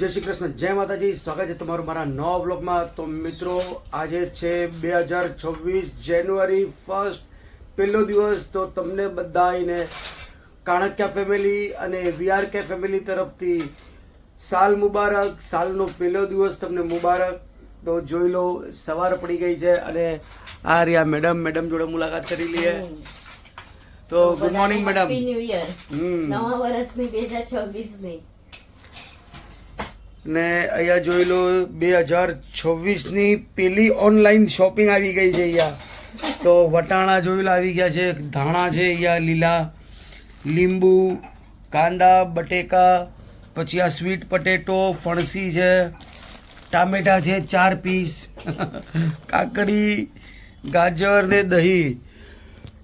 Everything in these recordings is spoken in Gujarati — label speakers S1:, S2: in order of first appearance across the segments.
S1: જય શ્રી કૃષ્ણ. જય માતાજી. સ્વાગત છે તમારું મારા નવા બ્લોગમાં તો મિત્રો આજે છે બે હજાર છવ્વીસ જાન્યુઆરી ફર્સ્ટ પહેલો દિવસ. તો તમને બધાને કાણક્યા ફેમિલી અને વીઆર કે ફેમિલી તરફથી સાલ મુબારક. સાલનો પહેલો દિવસ તમને મુબારક. તો જોઈ લો સવાર પડી ગઈ છે અને આ રહ્યા મેડમ. મેડમ જોડે મુલાકાત કરી લઈએ. તો ગુડ મોર્નિંગ મેડમ હમ.
S2: નવા વર્ષની બે હજાર છવ્વીસ ની
S1: અહીંયા જોઈ લો બે હજાર છવ્વીસની પેલી ઓનલાઈન શોપિંગ આવી ગઈ છે અહીંયા. તો વટાણા જોઈ લો આવી ગયા છે, ધાણા છે અહીંયા, લીલા, લીંબુ, કાંદા, બટેકા, પછી આ સ્વીટ પટેટો ફણસી છે, ટામેટા છે ચાર પીસ કાકડી, ગાજર ને દહીં.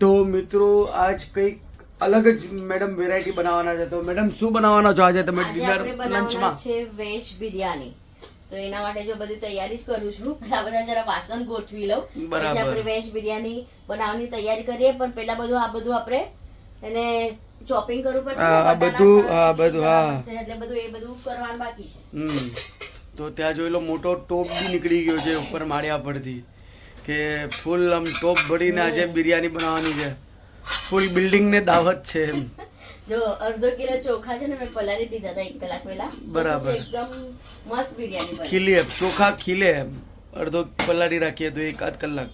S1: તો મિત્રો, આજ કંઈક અલગ જ મેડમ વેરાયટી બનાવવાના છે. તો મેડમ શું બનાવવાના છો આજે? તમે ડિનર લંચમાં
S2: છે વેજ બિરયાની તો એના માટે જો બધી તૈયારી જ કરું છું પહેલા બધા જરા વાસણ ગોઠવી લઉં. પછી આપણે વેજ બિરયાની બનાવવાની તૈયારી કરીએ પણ પેલા બધું આ બધું આપણે એને ચોપિંગ કરવું પડશે
S1: આ- બધું- આ બધું, હા.
S2: એટલે બધું એ બધું કરવાનું બાકી છે.
S1: તો ત્યાં જોઈ લો મોટો ટોપ બી નીકળી ગયો છે ઉપર માળિયા પરથી કે ફૂલ આમ ટોપ ભરીને આજે બિરયાની બનાવવાની છે. ફૂલ બિલ્ડિંગ ને દાવત છે એમ.
S2: જો અડધો કિલો ચોખા છે ને મેં પલાળી દીધા હતા એક કલાક પહેલા.
S1: બરાબર.
S2: એકદમ મસ્ત બિરયાની બની.
S1: ખીલે ચોખા ખીલે એમ. અડધો પલાળી રાખીએ તો એકાદ કલાક.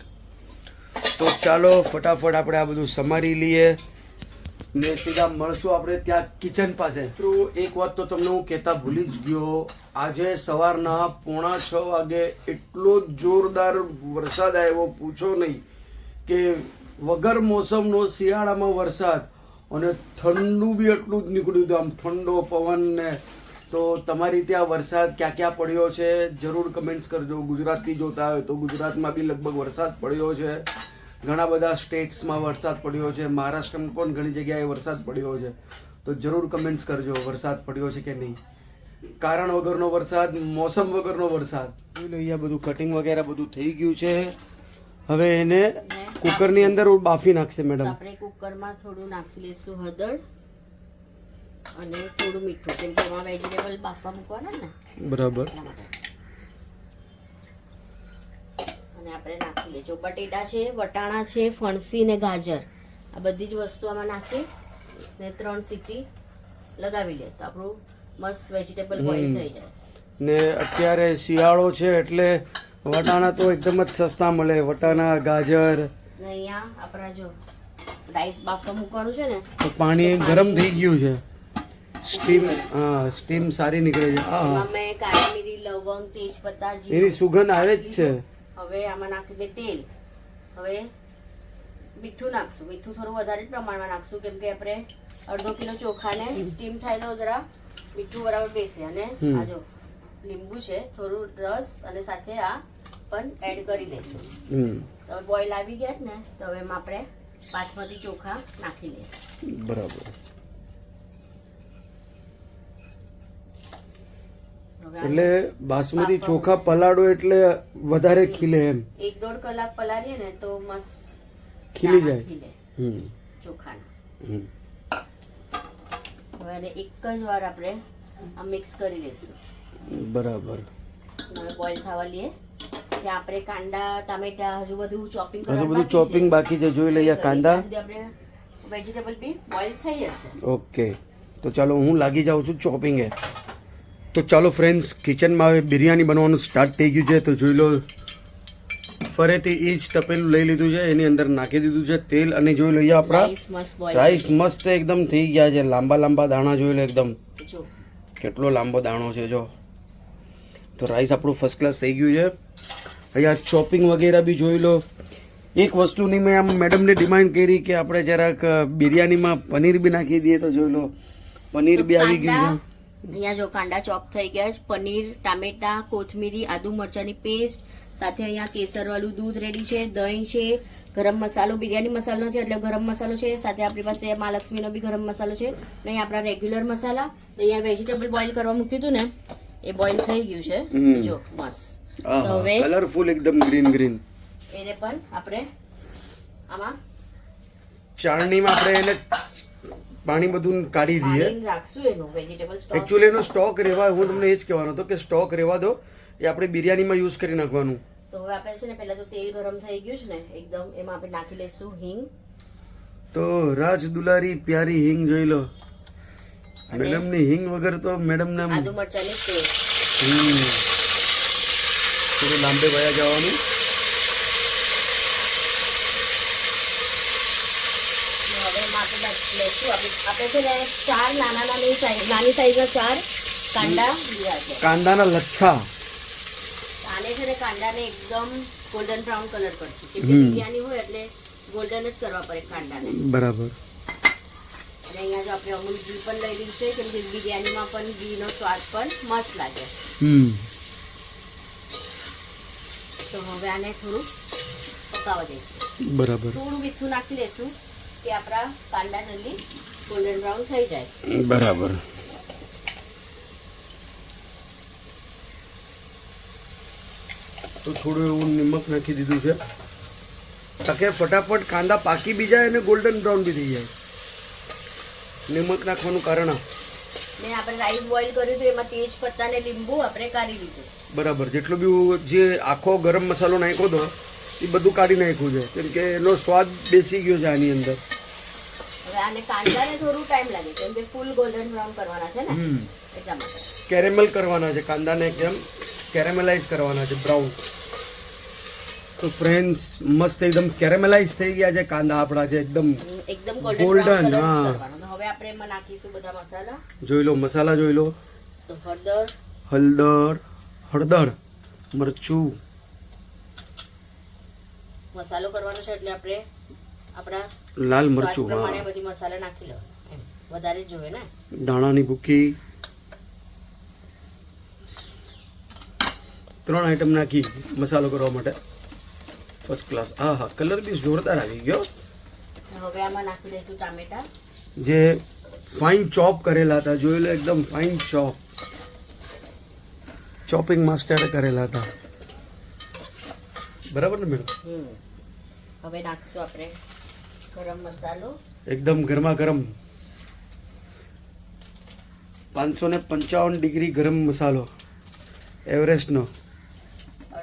S1: તો ચાલો ફટાફટ આપણે આ બધું સમારી લઈએ. ને સીધા મળશું આપણે ત્યાં કિચન પાસે. મિત્રો એક વાત તો તમને હું કહેતા ભૂલી જ ગયો. આજે સવારના પોણા છ વાગે એટલો જોરદાર વરસાદ આવ્યો પૂછો નહીં. કે વગર મોસમનો શિયાળામાં વરસાદ અને ઠંડુ બી એટલું જ નીકળ્યું હતું. આમ ઠંડો પવન ને તો તમારી ત્યાં વરસાદ ક્યાં ક્યાં પડ્યો છે? જરૂર કમેન્ટ્સ કરજો. ગુજરાતથી જોતા હોય તો ગુજરાતમાં બી લગભગ વરસાદ પડ્યો છે. ઘણા બધા સ્ટેટ્સમાં વરસાદ પડ્યો છે. મહારાષ્ટ્રમાં પણ ઘણી જગ્યાએ વરસાદ પડ્યો છે. તો જરૂર કમેન્ટ્સ કરજો વરસાદ પડ્યો છે કે નહીં. કારણ વગરનો વરસાદ, મોસમ વગરનો વરસાદ. જોઈ લો, અહીંયા બધું કટિંગ વગેરે બધું થઈ ગયું છે. હવે એને કુકરની અંદર બાફી નાખશે મેડમ
S2: આપણે કુકરમાં થોડું નાખી લઈશું હળદર અને થોડું મીઠું કેમ કે એમાં વેજીટેબલ બાફવા મૂકવાના ને.
S1: બરાબર.
S2: અને આપણે નાખી લેજો બટેટા છે વટાણા છે ફણસી ને ગાજર. આ બધી જ વસ્તુ આમાં નાખી ને ત્રણ સીટી લગાવી લે. તો આપણું મસ્ત વેજીટેબલ બોઇલ થઈ જાય.
S1: ને અત્યારે શિયાળો છે એટલે વટાણા તો એકદમ જ સસ્તા મળે. વટાણા ગાજર
S2: ને અહીંયા આપણા જો રાઈસ બાફવા મૂકવાનું છે ને
S1: તો પાણી ગરમ થઈ ગયું છે. સ્ટીમ હા સ્ટીમ સારી નીકળે છે. હા.
S2: મેં કાળી લવંગ તેજપત્તા જીરું
S1: એની સુગંધ આવે જ છે.
S2: હવે આમાં નાખી દે તેલ. હવે મીઠું નાખશું. મીઠું થોડું વધારે પ્રમાણમાં નાખશું કેમ કે આપણે અડધો કિલો ચોખાને સ્ટીમ થાય તો જરા મીઠું બરાબર બેસે. અને આ જો લીંબુ છે થોડું રસ અને સાથે આ પણ એડ કરી લઈશું.
S1: હમ.
S2: તો બોઇલ આવી ગયા ને તો હવે એમાં આપણે બાસમતી ચોખા નાખી લઈએ.
S1: બરાબર. એટલે બાસમતી ચોખા પલાળો એટલે વધારે ખીલે એમ.
S2: એક દોઢ કલાક પલાળીએ ને તો મસ્ત
S1: ખીલી જાય.
S2: ચોખાના.
S1: હમ.
S2: હવે એક જ વાર આપણે આ મિક્સ કરી લઈશું.
S1: બરાબર.
S2: બોઇલ થવા લઈએ ત્યાં આપણે કાંદા ટામેટા હજુ બધું ચોપિંગ
S1: હજુ બધું ચોપિંગ બાકી છે જોઈ લઈએ કાંદા.
S2: આપણે વેજીટેબલ બી બોઇલ થઈ જશે.
S1: ઓકે. તો ચાલો હું લાગી જાઉં છું ચોપિંગે તો ચાલો ફ્રેન્ડ્સ કિચનમાં હવે બિરયાની બનવાનું સ્ટાર્ટ થઈ ગયું છે તો જોઈ લો. ફરેથી એ જ તપેલું લઈ લીધું છે એની અંદર નાખી દીધું છે તેલ અને જોઈ લઈએ આપણા
S2: રાઈસ મસ્ત
S1: એકદમ થઈ ગયા છે લાંબા લાંબા દાણા જોઈ લો એકદમ. કેટલો લાંબો દાણો છે જો. તો રાઈસ આપણું ફર્સ્ટ ક્લાસ થઈ ગયું છે. અહીંયા શોપિંગ વગેરે બી જોઈ લો. એક વસ્તુની મેં આમ મેડમને ડિમાન્ડ કરી કે આપણે જરાક બિરયાનીમાં પનીર બી નાખી દઈએ તો જોઈ લો. પનીર બી આવી ગયું
S2: અહીંયા જો કાંડા ચોપ થઈ ગયા છે. પનીર ટામેટા કોથમીરી આદુ મરચાની પેસ્ટ સાથે અહીંયા કેસરવાળું દૂધ રેડી છે દહીં છે ગરમ મસાલો બિરયાની મસાલો નથી એટલે ગરમ મસાલો છે. સાથે આપણી પાસે મહાલક્ષ્મીનો બી ગરમ મસાલો છે. અને આપણા રેગ્યુલર મસાલા. તો અહીંયા વેજીટેબલ બોઇલ કરવા મૂક્યું હતું ને એ બોઇલ થઈ ગયું છે. જો મસ્ત હવે
S1: કલરફુલ એકદમ ગ્રીન ગ્રીન
S2: એને પણ આપણે આમાં
S1: ચાળણીમાં આપણે એને પાણી બધું કાઢી દઈએ.
S2: રાખશું એનું વેજીટેબલ સ્ટોક
S1: એક્ચ્યુઅલી એનો સ્ટોક રહેવા હું તમને એ જ કહેવાનો હતો કે સ્ટોક રહેવા દો એ આપણે બિરયાનીમાં યુઝ કરી નાખવાનું.
S2: તો હવે આપણે છે ને પહેલા તો તેલ ગરમ થઈ ગયું છે ને એકદમ એમાં આપણે નાખી લઈશું હિંગ.
S1: તો રાજ દુલારી પ્યારી હિંગ જોઈ લો. મેડમની હિંગ વગર તો મેડમ ના
S2: આદુ મરચાની પેસ્ટ.
S1: થોડું લાંબે વયા જવાનું.
S2: આપણે છે ને ચાર નાના નાની સાઈઝ નાની સાઈઝના ચાર કાંડા લીધા છે.
S1: કાંદાના લચ્છા.
S2: આને છે ને કાંદાને એકદમ ગોલ્ડન બ્રાઉન કલર કરશું. કેમ કે બિરયાની હોય એટલે ગોલ્ડન જ કરવા પડે કાંદાને
S1: બરાબર.
S2: અને અહીંયા જો આપણે અમૂલ ઘી પણ લઈ લીધું છે. કેમ કે બિરયાનીમાં પણ ઘીનો સ્વાદ પણ મસ્ત લાગે.
S1: હમ.
S2: તો હવે આને થોડું પકાવવા દઈશું.
S1: બરાબર.
S2: થોડું મીઠું નાખી લેશું કે આપણા કાંદા જલ્દી ગોલ્ડન બ્રાઉન થઈ જાય.
S1: બરાબર. તો થોડું એવું નિમક નાખી દીધું છે. તકે ફટાફટ કાંદા પાકી બી જાય અને ગોલ્ડન બ્રાઉન બી થઈ જાય. નિમક નાખવાનું કારણ આ.
S2: ને આપણે રાઈસ બોઇલ કર્યું હતું એમાં તેજ પત્તા ને લીંબુ આપણે કાઢી લીધું.
S1: બરાબર જેટલું બી જે આખો ગરમ મસાલો નાખ્યો હતો એ બધું કાઢી નાખ્યું છે. કેમ કે એનો સ્વાદ બેસી ગયો છે આની અંદર.
S2: હવે આને કાંદાને થોડું ટાઈમ લાગે કેમ કે ફૂલ ગોલ્ડન બ્રાઉન કરવાના છે ને એટલા માટે.
S1: કેરેમલ કરવાના છે કાંદાને એકદમ કેરેમલાઇઝ કરવાના છે બ્રાઉન તો ફ્રેન્ડ્સ મસ્ત એકદમ કેરેમેલાઇઝ થઈ ગયા છે કાંદા આપણા છે એકદમ
S2: એકદમ ગોલ્ડન
S1: હા.
S2: હવે આપણે એમાં નાખીશું બધા મસાલા.
S1: જોઈ લો મસાલા જોઈ લો.
S2: તો હળદર.
S1: હળદર હળદર મરચું.
S2: મસાલો કરવાનો છે એટલે આપણે આપણા
S1: લાલ મરચું
S2: પ્રમાણે બધી મસાલા નાખી લેવાના વધારે જોવે ને?
S1: દાણાની ભૂકી. ત્રણ આઈટમ નાખી મસાલો કરવા માટે. ફર્સ્ટ ક્લાસ હા હા. કલર બી જોરદાર આવી ગયો.
S2: હવે આમાં નાખી દઈશું ટામેટા.
S1: જે ફાઇન ચોપ કરેલા હતા. જોઈ લો એકદમ ફાઇન ચોપ ચોપિંગ માસ્ટરે કરેલા હતા. બરાબર ને મેડમ?
S2: હવે નાખશું આપણે ગરમ મસાલો.
S1: એકદમ ગરમા ગરમ. પાંચસો ને પંચાવન ડિગ્રી ગરમ મસાલો. એવરેસ્ટનો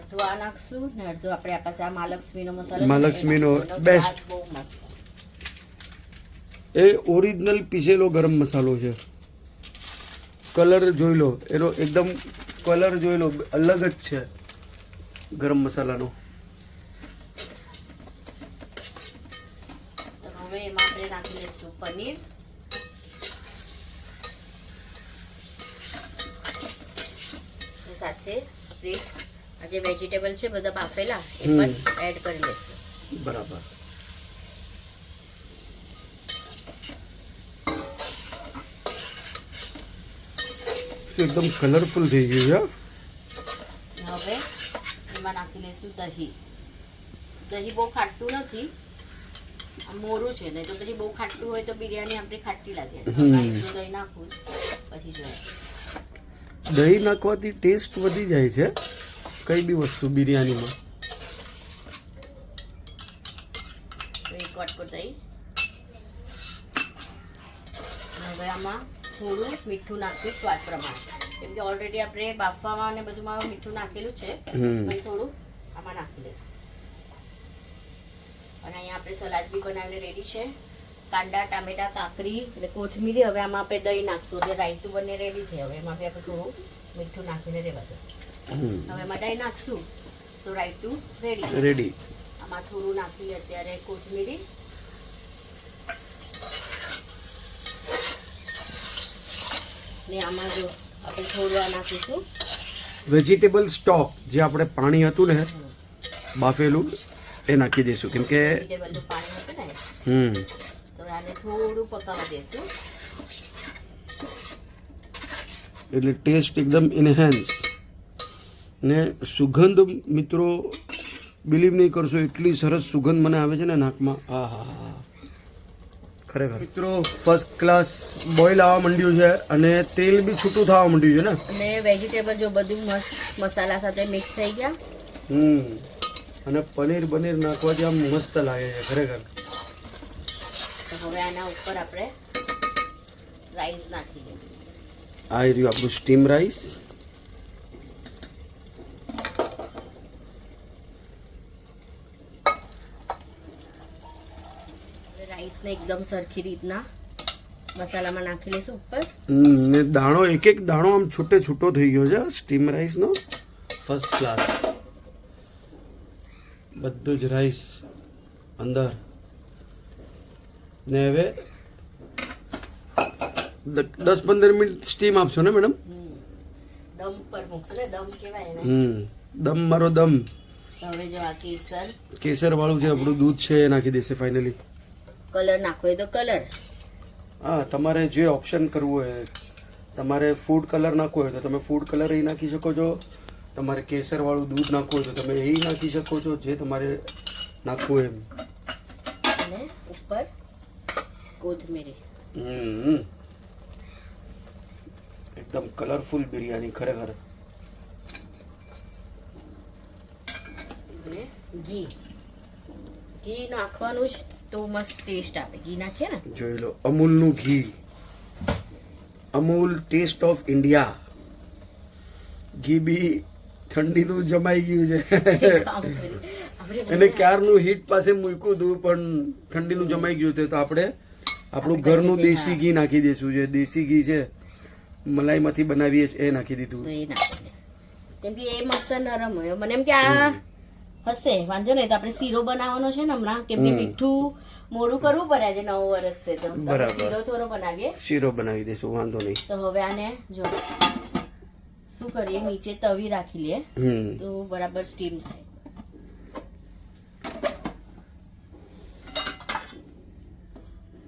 S2: અડધું આ નાખશું ને અડધું આપણે આ પાસે આ મહાલક્ષ્મીનો મસાલો
S1: મહાલક્ષ્મીનો
S2: એ બહુ મસ્ત.
S1: ઓરિજિનલ પીસેલો ગરમ મસાલો છે. કલર જોઈ લો એનો એકદમ કલર જોઈ લો અલગ જ છે ગરમ મસાલાનો.
S2: હવે એમાં આપણે નાખી દઈશું પનીર. સાથે આપણે આ જે વેજીટેબલ છે બધા બાફેલા એ પણ એડ કરી લેશું
S1: બરાબર. એકદમ કલરફુલ થઈ ગયું છે
S2: હવે એમાં નાખી લઈશું દહીં. દહીં બહુ ખાટું નથી મોરું છે નહીં તો પછી બહુ ખાટું હોય તો બિરયાની આપણી ખાટી લાગે. દહીં નાખું પછી જોઈએ
S1: દહીં નાખવાથી ટેસ્ટ વધી જાય છે. કઈ બી વસ્તુ બિરયાનીમાં?
S2: હવે આમાં થોડું મીઠું નાખશું સ્વાદ પ્રમાણે. કેમ કે ઓલરેડી આપણે બાફવામાં અને બધુંમાં મીઠું નાખેલું છે પણ થોડું આમાં નાખી લઈશું અને અહીંયા આપણે સલાડ બી બનાવીને રેડી છે. કાંદા ટામેટા કાકડી અને કોથમીરી હવે આમાં આપણે દહીં નાખશું. એટલે રાયતું બંને રેડી છે. હવે એમાં બી આપણે થોડું મીઠું નાખીને રહેવા દો
S1: હમ.
S2: હવે એમાં દહીં નાખશું. તો રાયતું રેડી
S1: રેડી
S2: આમાં થોડું નાખી અત્યારે કોથમીરી. ને આમાં જો આપણે થોડું આ નાખીશું.
S1: વેજીટેબલ સ્ટોક જે આપણે પાણી હતું ને બાફેલું એ નાખી દઈશું. કેમ કે
S2: પાણી હતું ને.
S1: હમ.
S2: તો આને થોડું પકાવવા દેશું
S1: એટલે ટેસ્ટ એકદમ ઇનહેન્સ ને સુગંધ મિત્રો બિલીવ નહીં કરશો એટલી સરસ સુગંધ મને આવે છે ને નાકમાં. હા ખરેખર. મિત્રો ફર્સ્ટ ક્લાસ બોઇલ આવવા માંડ્યું છે અને તેલ બી છૂટું થવા માંડ્યું છે ને?
S2: અને વેજીટેબલ જો બધું મસ્ત મસાલા સાથે મિક્સ થઈ ગયા.
S1: હમ. અને પનીર બનીર નાખવાથી આમ મસ્ત લાગે છે ખરેખર.
S2: હવે આના ઉપર આપણે રાઈસ નાખી દઈએ.
S1: આ રહ્યું આપણું સ્ટીમ રાઈસ
S2: હવે એકદમ સરખી રીતના મસાલામાં નાખી લઈશું ઉપર
S1: ને દાણો એક એક દાણો આમ છૂટે છૂટો થઈ ગયો છે સ્ટીમ રાઈસનો ફર્સ્ટ ક્લાસ બધું જ રાઈસ અંદર. ને હવે દસ પંદર મિનિટ સ્ટીમ આપશો ને મેડમ
S2: દમ પર મૂકશો ને દમ કહેવાય
S1: હમ. દમ મારો દમ.
S2: હવે જો આ કેસર.
S1: કેસર વાળું જે આપણું દૂધ છે એ નાખી દેશે ફાઇનલી
S2: કલર નાખવો હોય તો કલર.
S1: હા તમારે જે ઓપ્શન કરવું હોય તમારે ફૂડ કલર નાખવો હોય તો તમે ફૂડ કલર એ નાખી શકો છો. તમારે કેસર વાળું દૂધ નાખવું હોય તો તમે એ નાખી શકો છો જે તમારે નાખવું એમ.
S2: અને ઉપર કોથમીરી.
S1: હમ. એકદમ કલરફુલ બિરયાની ખરેખર.
S2: ઘી. ઘી નાખવાનું જ તો મસ્ત ટેસ્ટ આવે. ઘી નાખીએ ને?
S1: જોઈ લો અમૂલનું ઘી. અમૂલ ટેસ્ટ ઓફ ઇન્ડિયા ઘી બી ઠંડીનું જમાઈ ગયું છે. અને ક્યારનું હીટ પાસે મૂક્યું હતું પણ ઠંડીનું જમાઈ ગયું હતું તો આપણે આપણું ઘરનું દેશી ઘી નાખી દઈશું જે દેશી ઘી છે મલાઈમાંથી બનાવીએ એ નાખી દીધું.
S2: એ નાખી કેમ કે એ મસ્ત નરમ હોય. મને એમ કે આ હશે વાંધો નહીં. તો આપણે શીરો બનાવવાનો છે ને હમણાં કેમ કે મીઠું મોડું કરવું પડે આજે નવું વર્ષ છે તો શીરો થોડો બનાવીએ.
S1: શીરો બનાવી દઈશું વાંધો નહીં.
S2: તો હવે આને જો શું કરીએ નીચે તવી રાખી લઈએ. તો બરાબર સ્ટીમ થાય.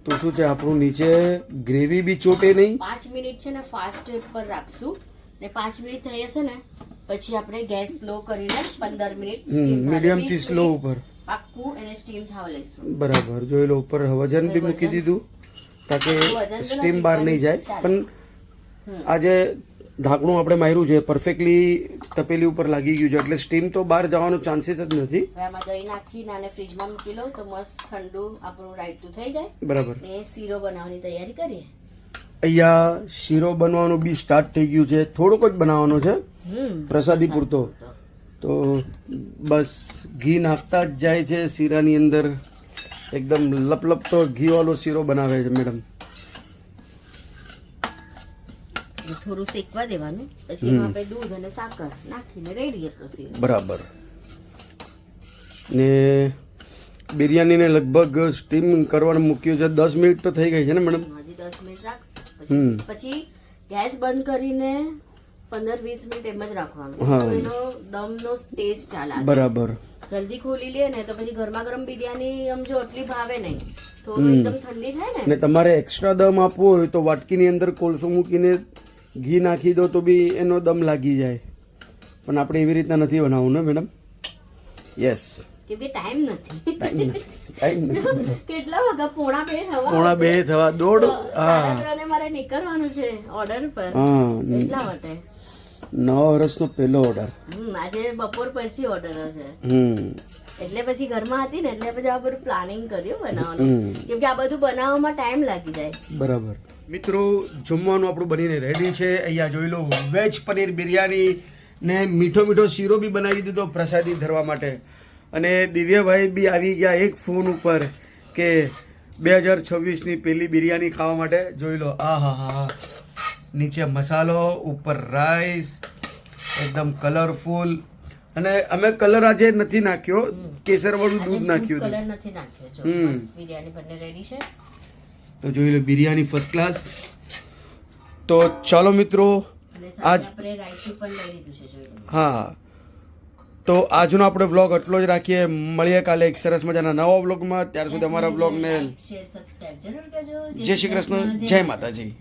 S1: તો શું છે આપણું નીચે ગ્રેવી બી ચોટે નહીં?
S2: પાંચ મિનિટ છે ને ફાસ્ટ પર રાખશું. ને પાંચ મિનિટ થઈ હશે ને પછી આપણે ગેસ સ્લો કરીને પંદર મિનિટ steam મીડિયમથી
S1: સ્લો ઉપર.
S2: પાક્કું એને સ્ટીમ થવા લઈશું.
S1: બરાબર જોઈ લો ઉપર વજન બી મૂકી દીધું તાકે સ્ટીમ બહાર નહીં જાય. પણ આજે ઢાંકણું આપણે માર્યું છે પરફેક્ટલી તપેલી ઉપર લાગી ગયું છે એટલે સ્ટીમ તો બહાર જવાનો ચાન્સીસ જ નથી.
S2: આમાં દહીં નાખીને આને ફ્રીજમાં મૂકી લો તો મસ્ત ઠંડુ આપણું રાયતું થઈ જાય.
S1: બરાબર.
S2: એ શીરો બનાવવાની તૈયારી કરીએ.
S1: અહીંયા શીરો બનવાનું બી સ્ટાર્ટ થઈ ગયું છે થોડોક જ બનાવવાનો છે. પ્રસાદી પૂરતો. તો બસ ઘી નાખતા જ જાય છે શીરાની અંદર. એકદમ લપલપતો ઘીવાળો શીરો બનાવે છે મેડમ.
S2: થોડું શેકવા દેવાનું પછી એમાં આપણે દૂધ અને સાકર નાખીને રેડી એટલો
S1: બરાબર. ને બિરયાનીને લગભગ સ્ટીમ કરવાનું મૂક્યું છે. દસ મિનિટ તો થઈ ગઈ છે ને મેડમ?
S2: હજી દસ મિનિટ રાખશું.
S1: હમ.
S2: પછી પછી ગેસ બંધ કરીને પંદર વીસ મિનિટ એમ જ રાખવાનું. તો એનો દમનો ટેસ્ટ ચાલે
S1: બરાબર.
S2: જલ્દી ખોલી લે ને તો પછી ગરમા ગરમ બિરયાની આમ જો એટલી ભાવે નહીં. થોડું એકદમ ઠંડી થાય ને.
S1: ને તમારે એક્સ્ટ્રા દમ આપવો હોય તો વાટકીની અંદર કોલસો મૂકીને ઘી નાખી દો તો બી એનો દમ લાગી જાય. પણ આપણે એવી રીતના નથી બનાવવું ને મેડમ? યસ
S2: કેમ ટાઈમ નથી.
S1: ટાઈમ નથી.
S2: કેટલા વાગ્યા પોણા બે થવા
S1: પોણા બે થવા દોઢ હા.
S2: મારે નીકળવાનું છે ઓર્ડર પર એટલા માટે.
S1: નવા વર્ષનો પહેલો ઓર્ડર
S2: આજે બપોર પછી ઓર્ડર હશે.
S1: હમ.
S2: એટલે પછી ઘરમાં હતી ને એટલે પછી આ બધું પ્લાનિંગ કર્યું બનાવવાનું. કેમ કે આ બધું બનાવવામાં ટાઈમ લાગી જાય.
S1: બરાબર. મિત્રો જમવાનું આપણું બનીને રેડી છે. અહીંયા જોઈ લો વેજ પનીર બિરયાની ને મીઠો મીઠો શીરો બી બનાવી દીધો પ્રસાદી ધરવા માટે. અને દિવ્યભાઈ બી આવી ગયા એક ફોન ઉપર કે બે હજાર છવ્વીસની પહેલી બિરયાની ખાવા માટે. જોઈ લો આ હા હા હા. નીચે મસાલો ઉપર રાઈસ એકદમ કલરફુલ અને અમે કલર આજે નથી નાખ્યો કેસરવાળું દૂધ નાખ્યું
S2: કલર નથી નાખ્યો. જો બિરયાની બંને રેડી છે.
S1: તો જોઈ લો બિરયાની ફર્સ્ટ ક્લાસ તો ચાલો મિત્રો આજ હા. તો આજનો આપણે વ્લોગ એટલો જ રાખીએ. મળીએ કાલે એક સરસ મજાના નવા વ્લોગમાં ત્યાર સુધી અમારા વ્લોગને જય શ્રી કૃષ્ણ. જય માતાજી.